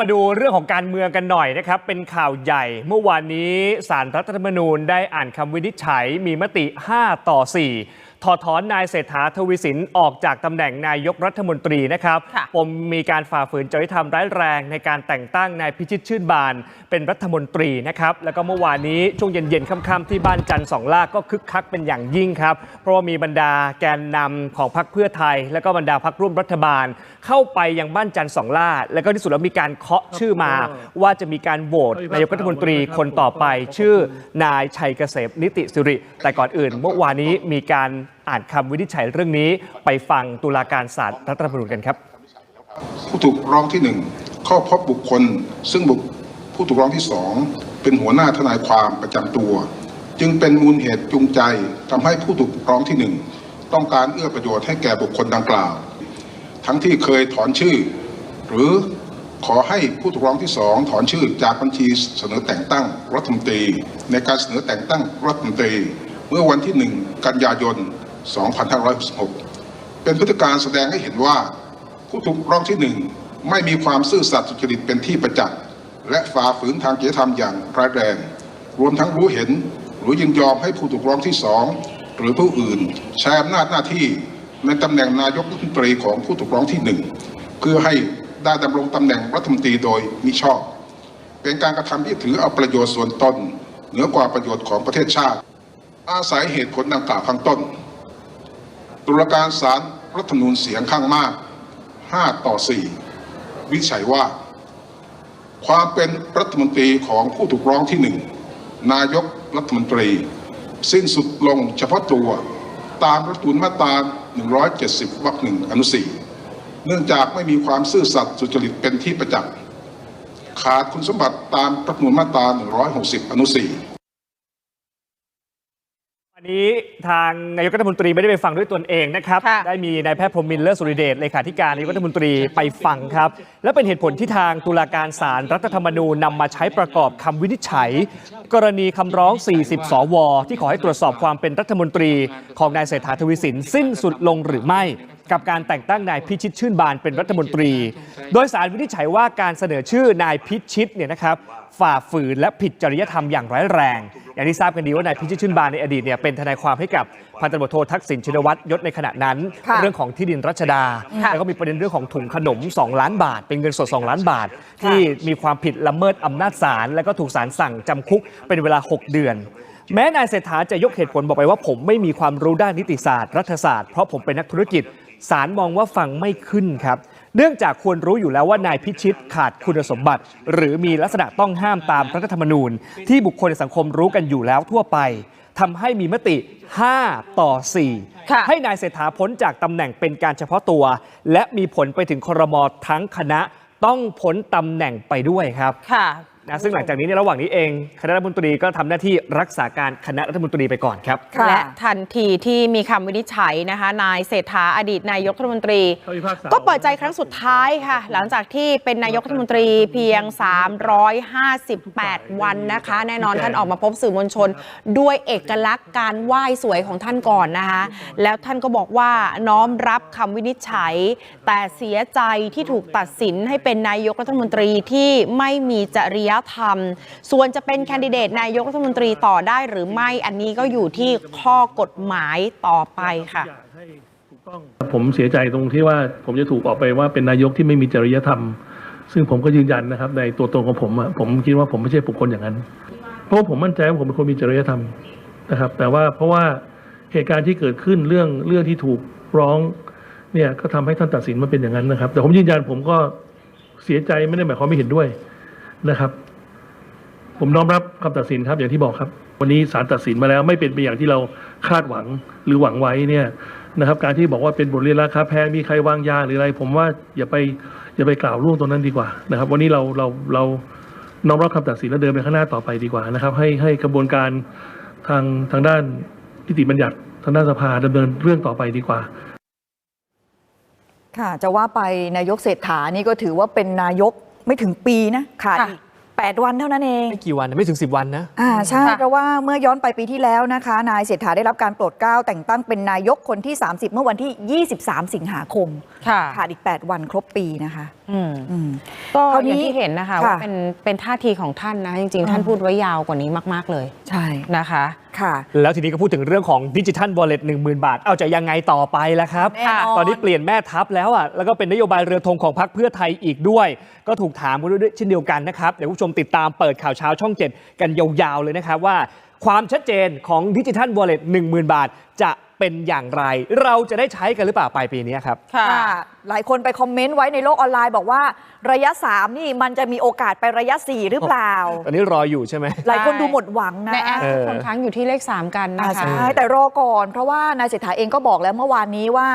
มาดูเรื่องของการเมืองกันหน่อยนะครับ เป็นข่าวใหญ่ เมื่อวานนี้สารรัฐธรรมนูญได้อ่านคำวินิจฉัยมีมติ 5 ต่อ 4 ถอดถอนนายเศรษฐาทวีสินออกจากตำแหน่งนายกรัฐมนตรีนะครับค่ะปมมีการฝ่าฝืนจริยธรรมร้ายแรงในการแต่งตั้งนายพิชิตชื่นบาน เป็นรัฐมนตรีนะครับ แล้วก็เมื่อวานนี้ช่วงเย็นๆค่ำๆที่บ้านจันทร์สองลากก็คึกคักเป็นอย่างยิ่งครับ เพราะว่ามีบรรดาแกนนำของพรรคเพื่อไทย แล้วก็บรรดาพรรคร่วมรัฐบาล เข้าไปยังบ้านจันทร์สองล่า แล้วก็ที่สุดแล้วมีการเคาะชื่อมา ว่าจะมีการโหวตนายกรัฐมนตรีคนต่อไป ชื่อนายชัยเกษมนิติสิริ แต่ก่อนอื่นเมื่อวานนี้มีการอ่านคำวินิจฉัยเรื่องนี้ ไปฟังตุลาการศาลรัฐธรรมนูญกันครับ ผู้ถูกร้องที่หนึ่งเข้าพบบุคคล ซึ่งบุคผู้ถูกร้องที่สองเป็นหัวหน้าทนายความประจำตัว จึงเป็นมูลเหตุจูงใจทำให้ผู้ถูกร้องที่หนึ่งต้องการเอื้อประโยชน์ให้แก่บุคคลดังกล่าว ทั้งที่เคยถอนชื่อ หรือขอให้ผู้ถูกร้องที่สองถอนชื่อจากบัญชีเสนอแต่งตั้งรัฐมนตรี ในการเสนอแต่งตั้งรัฐมนตรี เมื่อวันที่หนึ่งกันยายน 2566 เป็นพฤติการแสดงให้เห็นว่า ผู้ถูกร้องที่หนึ่งไม่มีความซื่อสัตย์สุจริตเป็นที่ประจักษ์และฝ่าฝืนทางจริยธรรมอย่างร้ายแรง รวมทั้งรู้เห็นหรือยินยอมให้ผู้ถูกร้องที่สองหรือผู้อื่นใช้อำนาจหน้าที่ในตำแหน่งนายกรัฐมนตรีของผู้ถูกร้องที่หนึ่งเพื่อให้ได้ดำรงตำแหน่งรัฐมนตรีโดยมิชอบ เป็นการกระทำที่ถือเอาประโยชน์ส่วนตนเหนือกว่าประโยชน์ของประเทศชาติ อาศัยเหตุผลดังกล่าวข้างต้น ตุลาการศาลรัฐธรรมนูญเสียงข้างมาก 5 ต่อ 4 วิจัยว่า ความเป็นรัฐมนตรีของผู้ถูกร้องที่หนึ่งนายกรัฐมนตรี สิ้นสุดลงเฉพาะตัวตามรัฐธรรมนูญมาตรา 170 วรรคหนึ่งอนุสี่เนื่องจากไม่มีความซื่อสัตย์สุจริตเป็นที่ประจักษ์ขาดคุณสมบัติตามรัฐธรรมนูญมาตรา 160 อนุสี่ วันนี้ทางนายกรัฐมนตรีไม่ได้ไปฟังด้วยตนเองนะครับ ค่ะ ได้มีนายแพทย์พรหมินทร์เลิศสุริเดชเลขาธิการนายกรัฐมนตรีไปฟังครับ และเป็นเหตุผลที่ทางตุลาการศาลรัฐธรรมนูญนำมาใช้ประกอบคำวินิจฉัย กรณีคำร้อง 40 สว ที่ขอให้ตรวจสอบความเป็นรัฐมนตรีของนายเศรษฐาทวีสินสิ้นสุดลงหรือไม่ กับการแต่งตั้งนายพิชิตชื่นบานเป็นรัฐมนตรี โดยสารวินิจฉัยว่าการเสนอชื่อนายพิชิตเนี่ยนะครับฝ่าฝืนและผิดจริยธรรมอย่างร้ายแรง อย่างที่ทราบกันดีว่านายพิชิตชื่นบานในอดีตเนี่ยเป็นทนายความให้กับพันตำรวจโททักษิณชินวัตรยศในขณะนั้นค่ะเรื่องของที่ดินรัชดาค่ะแล้วก็มีประเด็นเรื่องของถุงขนม 2 ล้านบาท เป็นเงินสด 2 ล้านบาท ที่มีความผิดละเมิดอำนาจศาลแล้วก็ถูกศาลสั่งจำคุกเป็นเวลา 6 เดือนแม้นายเศรษฐาจะยกเหตุผลบอกไปว่าผมไม่มีความรู้ด้านนิติศาสตร์ รัฐศาสตร์เพราะผมเป็นนักธุรกิจ ศาลมองว่าฟังไม่ขึ้นครับ เนื่องจากควรรู้อยู่แล้วว่านายพิชิตขาดคุณสมบัติ หรือมีลักษณะต้องห้ามตามรัฐธรรมนูญ ที่บุคคลในสังคมรู้กันอยู่แล้วทั่วไปทำให้มีมติ 5 ต่อ4ค่ะให้นายเศรษฐาพ้นจากตำแหน่งเป็นการเฉพาะตัว และมีผลไปถึงครมทั้งคณะต้องพ้นตำแหน่งไปด้วยครับ ค่ะ นะซึ่งหลังจากนี้ในระหว่างนี้เองคณะรัฐมนตรีก็ทำหน้าที่รักษาการคณะรัฐมนตรีไปก่อนครับค่ะและทันทีที่มีคำวินิจฉัยนะคะ นายเศรษฐาอดีตนายกรัฐมนตรีเขาพิพากษาก็เปิดใจครั้งสุดท้ายค่ะ หลังจากที่เป็นนายกรัฐมนตรีเพียง 358 วันนะคะ แน่นอนท่านออกมาพบสื่อมวลชน ด้วยเอกลักษณ์การไหว้สวยของท่านก่อนนะคะ แล้วท่านก็บอกว่าน้อมรับคำวินิจฉัย แต่เสียใจที่ถูกตัดสินให้เป็นนายกรัฐมนตรีที่ไม่มีจริยธรรมส่วนจะเป็นแคนดิเดตนายกรัฐมนตรีต่อได้หรือไม่อันนี้ก็อยู่ที่ข้อกฎหมายต่อไปค่ะถูกต้องผมเสียใจตรงที่ว่าผมจะถูกออกไปว่าเป็นนายกที่ไม่มีจริยธรรม ซึ่งผมก็ยืนยันนะครับ ในตัวตนของผมผมคิดว่าผมไม่ใช่บุคคลอย่างนั้น เพราะผมมั่นใจว่าผมเป็นคนมีจริยธรรมนะครับ แต่ว่าเพราะว่าเหตุการณ์ที่เกิดขึ้นเรื่องเรื่องที่ถูกร้องเนี่ยก็ทำให้ท่านตัดสินมาเป็นอย่างนั้นนะครับ แต่ผมยืนยันผมก็เสียใจไม่ได้หมายความไม่เห็นด้วยนะครับ ผมน้อมรับคำตัดสินครับอย่างที่บอกครับ วันนี้ศาลตัดสินมาแล้วไม่เป็นไปอย่างที่เราคาดหวังหรือหวังไว้เนี่ยนะครับ การที่บอกว่าเป็นบทเรียนราคาแพงมีใครวางยาหรืออะไร ผมว่าอย่าไปอย่าไปกล่าวล่วงตรงนั้นดีกว่านะครับ วันนี้เราเราเราน้อมรับคำตัดสินแล้วเดินไปข้างหน้าต่อไปดีกว่านะครับ ให้ให้กระบวนการทางทางด้านนิติบัญญัติทางด้านสภาดำเนินเรื่องต่อไปดีกว่าค่ะจะว่าไปนายกเศรษฐานี่ก็ถือว่าเป็นนายกไม่ถึงปีนะขาดค่ะอีก 8 วันเท่านั้นเอง ไม่กี่วันนะไม่ถึง 10 วันนะ อ่าใช่ค่ะ เพราะว่าเมื่อย้อนไปปีที่แล้วนะคะ นายเศรษฐาได้รับการโปรดเกล้าแต่งตั้งเป็นนายกคนที่ 30 เมื่อวันที่ 23 สิงหาคมค่ะขาดอีก 8 วันครบปีนะคะ อืมอืม ก็คราวอนี้ย่างที่เห็นนะคะค่ะว่าเป็นเป็นท่าทีของท่านนะ จริง ๆ ท่านอ่าพูดไว้ยาวกว่านี้มาก ๆ เลยใช่ นะคะ ค่ะ แล้วทีนี้ก็พูดถึงเรื่องของดิจิทัลวอลเล็ต1 0,000บาท เอาจะยังไงต่อไปล่ะครับ แน่นอน ตอนนี้เปลี่ยนแม่ทัพแล้วอะแล้วก็เป็นนโยบายเรือธงของพรรคเพื่อไทยอีกด้วย ก็ถูกถามกันด้วยเช่นเดียวกันนะครับ เดี๋ยวคุณผู้ชมติดตามเปิดข่าวเช้าช่อง 7 กันยาวๆเลยนะครับว่า ความชัดเจนของดิจิทัลวอลเล็ต1 0,000บาท จะ เป็นอย่างไร เราจะได้ใช้กันหรือเปล่าปลายปีนี้ครับค่ะค่ะ หลายคนไปคอมเมนต์ไว้ในโลกออนไลน์บอกว่า ระยะ 3 นี่มันจะมีโอกาสไประยะ 4 หรือเปล่าตอนนี้รออยู่ใช่ไหม หลายคนดูหมดหวังนะในแอปเออคนค้างอยู่ที่เลข 3 กันนะอ่าคะ ใช่แต่รอก่อนเพราะว่านายเศรษฐาเองก็บอกแล้วเมื่อวานนี้ว่า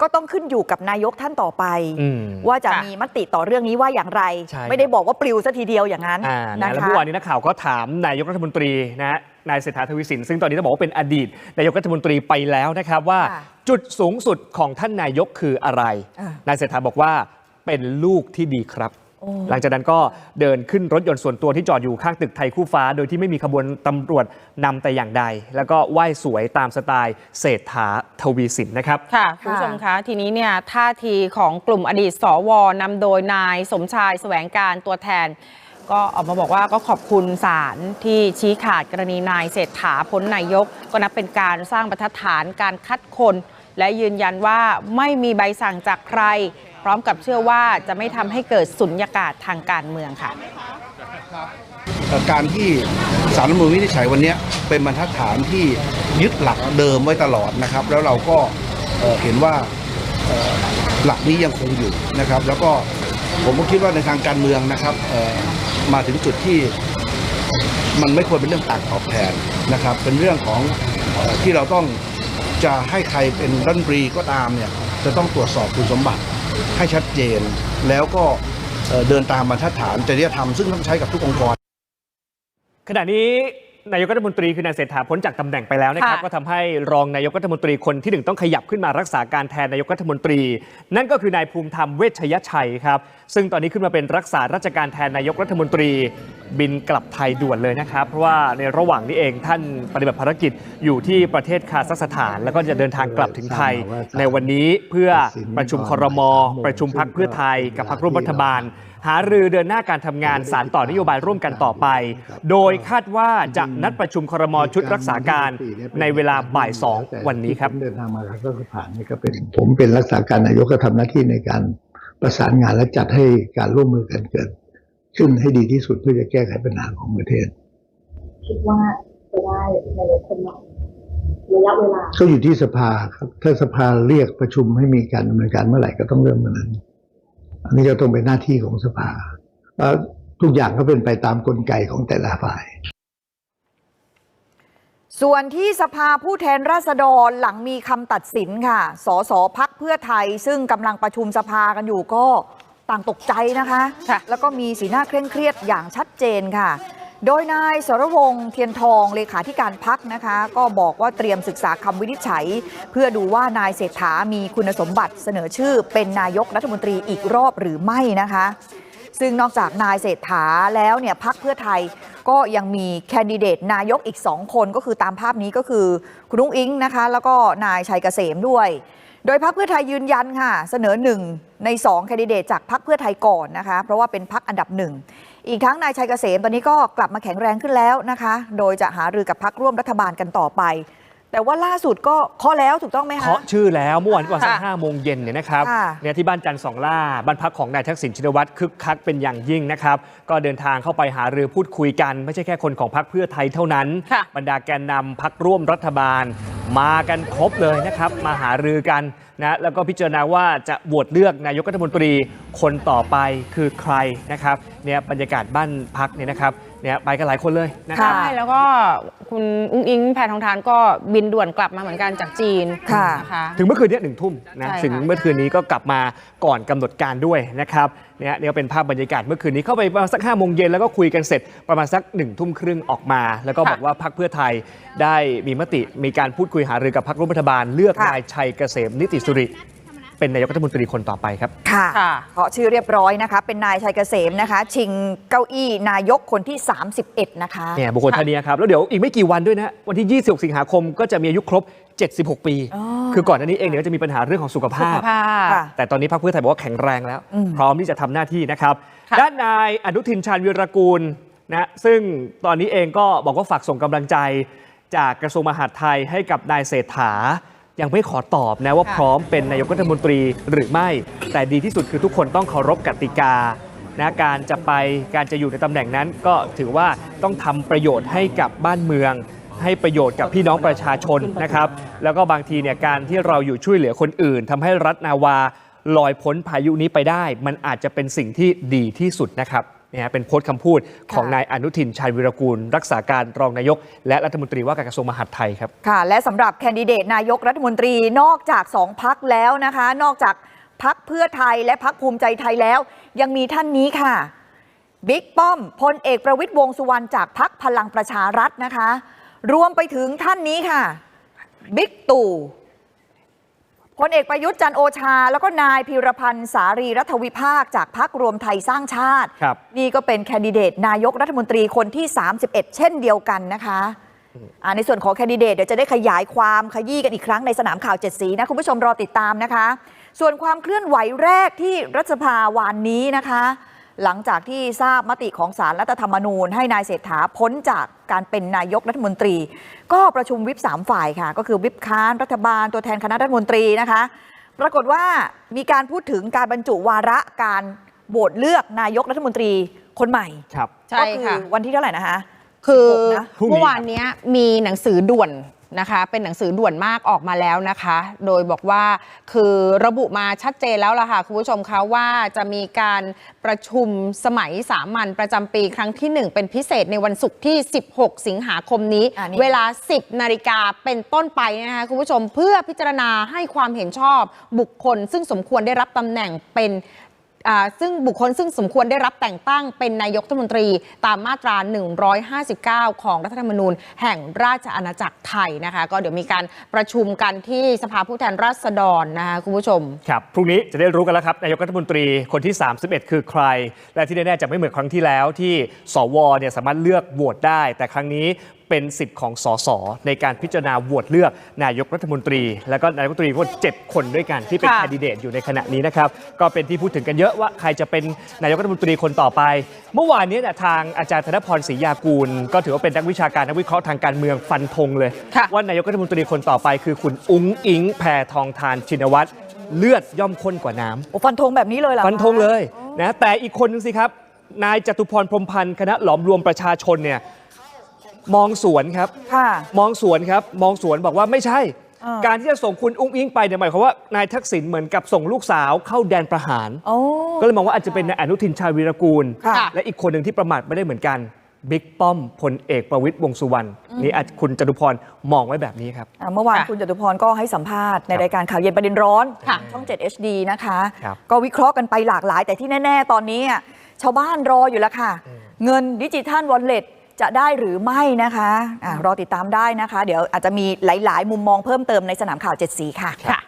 ก็ต้องขึ้นอยู่กับนายกท่านต่อไป อืมว่าจะค่ะ มีมติต่อเรื่องนี้ว่าอย่างไร ใช่ ไม่ได้บอกว่าปลิวซะทีเดียวอย่างนั้นอ่านะนะแล้วคะ เมื่อวานนี้นักข่าวก็ถามนายกรัฐมนตรีนะฮะ นายเศรษฐาทวีสิน ซึ่งตอนนี้ต้องบอกว่าเป็นอดีตนายกรัฐมนตรีไปแล้วนะครับว่าค่ะจุดสูงสุดของท่านนายกคืออะไรอ่านนายเศรษฐาบอกว่าเป็นลูกที่ดีครับโอ้หลังจากนั้นก็เดินขึ้นรถยนต์ส่วนตัวที่จอดอยู่ข้างตึกไทยคู่ฟ้า โดยที่ไม่มีขบวนตำรวจนำแต่อย่างใด แล้วก็ไหว้สวยตามสไตล์เศรษฐาทวีสินนะครับ ค่ะคุณผู้ชมคะทีนี้เนี่ยท่าทีของกลุ่มอดีตสวนำโดยนายสมชายแสวงการตัวแทน ก็ออกมาบอกว่าก็ขอบคุณศาลที่ชี้ขาดกรณีนายเศรษฐาพ้นนายก ก็นับเป็นการสร้างบรรทัดฐานการคัดคน และยืนยันว่าไม่มีใบสั่งจากใคร พร้อมกับเชื่อว่าจะไม่ทำให้เกิดสุญญากาศทางการเมืองค่ะ การที่สารรัฐธรรมนูญวินิจฉัยวันนี้เป็นบรรทัดฐานที่ยึดหลักเดิมไว้ตลอดนะครับ แล้วเราก็เห็นว่าหลักนี้ยังคงอยู่นะครับ แล้วก็ผมก็คิดว่าในทางการเมืองนะครับ มาถึงจุดที่มันไม่ควรเป็นเรื่องต่างตอบแทนนะครับ เป็นเรื่องของที่เราต้องจะให้ใครเป็นรัฐมนตรีก็ตามเนี่ยจะต้องตรวจสอบคุณสมบัติให้ชัดเจน แล้วก็เดินตามบรรทัดฐานจริยธรรมซึ่งต้องใช้กับทุกองค์กร ขณะนี้ นายกรัฐมนตรีคือนายเศรษฐาพ้นจากตำแหน่งไปแล้วนะครับค่ะก็ทำให้รองนายกรัฐมนตรีคนที่หนึ่งต้องขยับขึ้นมารักษาการแทนนายกรัฐมนตรี นั่นก็คือนายภูมิธรรมเวชยชัยครับ ซึ่งตอนนี้ขึ้นมาเป็นรักษาราชการแทนนายกรัฐมนตรี บินกลับไทยด่วนเลยนะครับ เพราะว่าในระหว่างนี้เองท่านปฏิบัติภารกิจอยู่ที่ประเทศคาซัคสถาน แล้วก็จะเดินทางกลับถึงไทย ในวันนี้เพื่อประชุมครม ประชุมพักเพื่อไทยกับพักร่วมรัฐบาล หารือเดินหน้าการทำงานสารต่อนโยบายร่วมกันต่อไป โดยคาดว่าจะนัดประชุมครมชุดรักษาการในเวลาบ่ายสองวันนี้ครับผมเดินทางมารัฐสภานี่ก็เป็นผมเป็นรักษาการนายกก็ทำหน้าที่ในการประสานงานและจัดให้การร่วมมือกันเกิด ขึ้นให้ดีที่สุดเพื่อจะแก้ไขปัญหาของประเทศ คิดว่าจะได้ในายกคนใหม่ระยะเวลาก็อยู่ที่สภาครับ ถ้าสภาเรียกประชุมให้มีการดำเนินการเมื่อไหร่ก็ต้องเริ่มเมื่อนั้น อันนี้ก็ต้องเป็นหน้าที่ของสภาแล้วทุกอย่างก็เป็นไปตามกลไกของแต่ละฝ่าย ส่วนที่สภาผู้แทนราษฎรหลังมีคำตัดสินค่ะ สสพักเพื่อไทย ซึ่งกำลังประชุมสภากันอยู่ก็ต่างตกใจนะคะค่ะแล้วก็มีสีหน้าเคร่งเครียดอย่างชัดเจนค่ะ โดยนายสรวงศ์เทียนทองเลขาธิการพักนะคะ ก็บอกว่าเตรียมศึกษาคำวินิจฉัย เพื่อดูว่านายเศรษฐามีคุณสมบัติเสนอชื่อ เป็นนายกรัฐมนตรีอีกรอบหรือไม่นะคะ ซึ่งนอกจากนายเศรษฐาแล้วเนี่ยพักเพื่อไทยก็ยังมีแคนดิเดตนายกอีก2คนก็คือตามภาพนี้ก็คือคุณนุ้งอิงนะคะ แล้วก็นายชัยเกษมด้วย โดยพักเพื่อไทยยืนยันค่ะ เสนอหนึ่งใน2แคนดิเดตจากพักเพื่อไทยก่อนนะคะ เพราะว่าเป็นพักอันดับหนึ่ง อีกทั้งนายชัยเกษมตอนนี้ก็กลับมาแข็งแรงขึ้นแล้วนะคะ โดยจะหารือกับพักร่วมรัฐบาลกันต่อไป แต่ว่าล่าสุดก็เคาะแล้วถูกต้องไหมคะเคาะชื่อแล้วเมื่อวานตอนสักค่ะห้าโมงเย็นเนี่ยนะครับค่ะเนี่ยที่บ้านจันทร์สองล่าบ้านพักของนายทักษิณชินวัตรคึกคักเป็นอย่างยิ่งนะครับ ก็เดินทางเข้าไปหารือพูดคุยกัน ไม่ใช่แค่คนของพรรคเพื่อไทยเท่านั้นค่ะบรรดาแกนนำพักร่วมรัฐบาล มากันครบเลยนะครับ มาหารือกันนะแล้วก็พิจารณาว่าจะโหวตเลือกนายกรัฐมนตรีคนต่อไปคือใครนะครับเนี่ยบรรยากาศบ้านพักเนี่ยนะครับเนี่ยไปกันหลายคนเลยนะครับ ใช่แล้วก็คุณอุ้งอิงแพทองทานก็บินด่วนกลับมาเหมือนกันจากจีนค่ะนะคะถึงเมื่อคืนเนี้หนึ่งทุ่มนะใช่ค่ะถึงเมื่อคืนนี้ก็กลับมาก่อนกำหนดการด้วยนะครับเนี่ยเนี่ยเป็นภาพบรรยากาศเมื่อคืนนี้เข้าไปประมาณสักห้าโมงเย็นแล้วก็คุยกันเสร็จประมาณสักหนึ่งทุ่มครึ่งออกมา แล้วก็บอกว่าพรรคเพื่อไทยได้มีมติมีการพูดคุยหารือกับพรรคร่วมรัฐบาล เลือกค่ะนายชัยเกษมนิติสุริ เป็นนายกรัฐมนตรีคนต่อไปครับ ค่ะค่ะเพราะชื่อเรียบร้อยนะคะ เป็นนายชัยเกษมนะคะ ชิงเก้าอี้นายกคนที่ 31 นะคะ เนี่ยบุคคลท่านนี้ครับ แล้วเดี๋ยวอีกไม่กี่วันด้วยนะ วันที่ 26 สิงหาคมก็จะมีอายุครบ 76 ปี อ๋อ คือก่อนหน้านี้เองเนี่ยก็จะมีปัญหาเรื่องของสุขภาพ ค่ะ แต่ตอนนี้พรรคเพื่อไทยบอกว่าแข็งแรงแล้ว อืม พร้อมที่จะทำหน้าที่นะครับ ค่ะด้านนายอนุทินชาญวีรกูลนะซึ่งตอนนี้เองก็บอกว่าฝากส่งกำลังใจ จากกระทรวงมหาดไทยให้กับนายเศรษฐา ยังไม่ขอตอบนะว่าค่ะพร้อมเป็นนายกรัฐมนตรีหรือไม่ แต่ดีที่สุดคือทุกคนต้องเคารพกติกานะการจะไปการจะอยู่ในตำแหน่งนั้น ก็ถือว่าต้องทำประโยชน์ให้กับบ้านเมือง ให้ประโยชน์กับพี่น้องประชาชนนะครับ แล้วก็บางทีเนี่ยการที่เราอยู่ช่วยเหลือคนอื่นทำให้รัฐนาวาลอยพ้นพายุนี้ไปได้ มันอาจจะเป็นสิ่งที่ดีที่สุดนะครับ เนี่ยเป็นโพสต์คำพูดของนายอนุทินชาญวิรกูล รักษาการรองนายก และรัฐมนตรีว่าการกระทรวงมหาดไทยครับ ค่ะ และสำหรับแคนดิเดตนายกรัฐมนตรีนอกจากสองพักแล้วนะคะ นอกจากพักเพื่อไทยและพักภูมิใจไทยแล้ว ยังมีท่านนี้ค่ะบิ๊กป้อมพลเอกประวิตยวงษ์สุวรรณจากพักพลังประชารัฐนะคะ รวมไปถึงท่านนี้ค่ะบิ๊กตู่ พลเอกประยุทธ์จันทร์โอชา แล้วก็นายพีรพันธ์สารีรัฐวิภาค จากพักรวมไทยสร้างชาติ ครับ นี่ก็เป็นแคนดิเดตนายกรัฐมนตรีคนที่ 31 เช่นเดียวกันนะคะอ่าในส่วนของแคนดิเดตเดี๋ยวจะได้ขยายความขยี้กันอีกครั้งในสนามข่าวเจ็ดสีนะ คุณผู้ชมรอติดตามนะคะ ส่วนความเคลื่อนไหวแรกที่รัฐสภาวานนี้นะคะ หลังจากที่ทราบมติของสารรัฐธรรมนูญ ให้นายเศรษฐาพ้นจากการเป็นนายกรัฐมนตรี ก็ประชุมวิปสามฝ่ายค่ะ ก็คือวิปค้านรัฐบาลตัวแทนคณะรัฐมนตรีนะคะ ปรากฏว่ามีการพูดถึงการบรรจุวาระการโหวตเลือกนายกรัฐมนตรีคนใหม่ครับใช่ก็อค่ะวันที่เท่าไหร่นะคะคือ16นะพรุ่งนี้เมื่อวานเนี้ยมีหนังสือด่วน นะคะ เป็นหนังสือด่วนมากออกมาแล้วนะคะ โดยบอกว่าคือระบุมาชัดเจนแล้วล่ะค่ะคุณผู้ชมคะว่าจะมีการประชุมสมัยสามัญประจำปีครั้งที่ 1 เป็นพิเศษในวันศุกร์ที่ 16 สิงหาคมนี้อ่านี่เวลา 10 นาฬิกาเป็นต้นไปนะคะคุณผู้ชมเพื่อพิจารณาให้ความเห็นชอบบุคคล ซึ่งสมควรได้รับตำแหน่งเป็น ซึ่งบุคคลซึ่งสมควรได้รับแต่งตั้งเป็นนายกรัฐมนตรีตามมาตรา 159 ของรัฐธรรมนูญ แห่งราชอาณาจักรไทยนะคะ ก็เดี๋ยวมีการประชุมกันที่สภาผู้แทนราษฎรนะคะคุณผู้ชม ครับพรุ่งนี้จะได้รู้กันแล้วครับนายกรัฐมนตรีคนที่ 31 คือใคร และที่แน่ๆจะไม่เหมือนครั้งที่แล้วที่สวเนี่ยสามารถเลือกโหวตได้ แต่ครั้งนี้ เป็นสิทธิ์ของสสในการพิจารณาโหวตเลือกนายกรัฐมนตรี แล้วก็นายกรัฐมนตรีทั้งหมด7คนด้วยกันที่เป็นค่ะ แคนดิเดตอยู่ในขณะนี้นะครับ ก็เป็นที่พูดถึงกันเยอะว่าใครจะเป็นนายกรัฐมนตรีคนต่อไป เมื่อวานนี้เนี่ยทางอาจารย์ธนพรศรียากูล ก็ถือว่าเป็นนักวิชาการนักวิเคราะห์ทางการเมืองฟันธงเลย ค่ะ ว่านายกรัฐมนตรีคนต่อไป คือคุณอุ้งอิง แพทองทานชินวัตรเลือดย่อมข้นกว่าน้ำ โอ้ฟันธงแบบนี้เลยเหรอคะ ฟันธงเลยนะแต่อีกคนนึงสิครับ นายจตุพรพรหมพันธ์คณะหลอมรวมประชาชนเนี่ย มองสวนครับ ค่ะ มองสวนครับ มองสวนบอกว่าไม่ใช่ อ่า การที่จะส่งคุณอุ้งอิงไปเนี่ยหมายความว่านายทักษิณเหมือนกับส่งลูกสาวเข้าแดนประหาร โอ้ ก็เลยมองว่าอาจจะเป็นนายอนุทินชาญวีรกูล ค่ะ และอีกคนหนึ่งที่ประมาทไม่ได้เหมือนกันบิ๊กป้อมพลเอกประวิตยวงษ์สุวรรณนี่อาจคุณจตุพรมองไว้แบบนี้ครับ อ่าเมื่อวานค่ะคุณจตุพรก็ให้สัมภาษณ์ในรายการข่าวเย็นประเด็นร้อน ค่ะ ช่อง 7 HD นะคะ ครับก็วิเคราะห์กันไปหลากหลาย แต่ที่แน่ ๆ ตอนนี้อะชาวบ้านรออยู่แล้วค่ะ เงินดิจิทัลวอลเล็ต จะได้หรือไม่นะคะอะรอติดตามได้นะคะ เดี๋ยวอาจจะมีหลาย ๆ มุมมองเพิ่มเติมในสนามข่าวเจ็ดสีค่ะค่ะ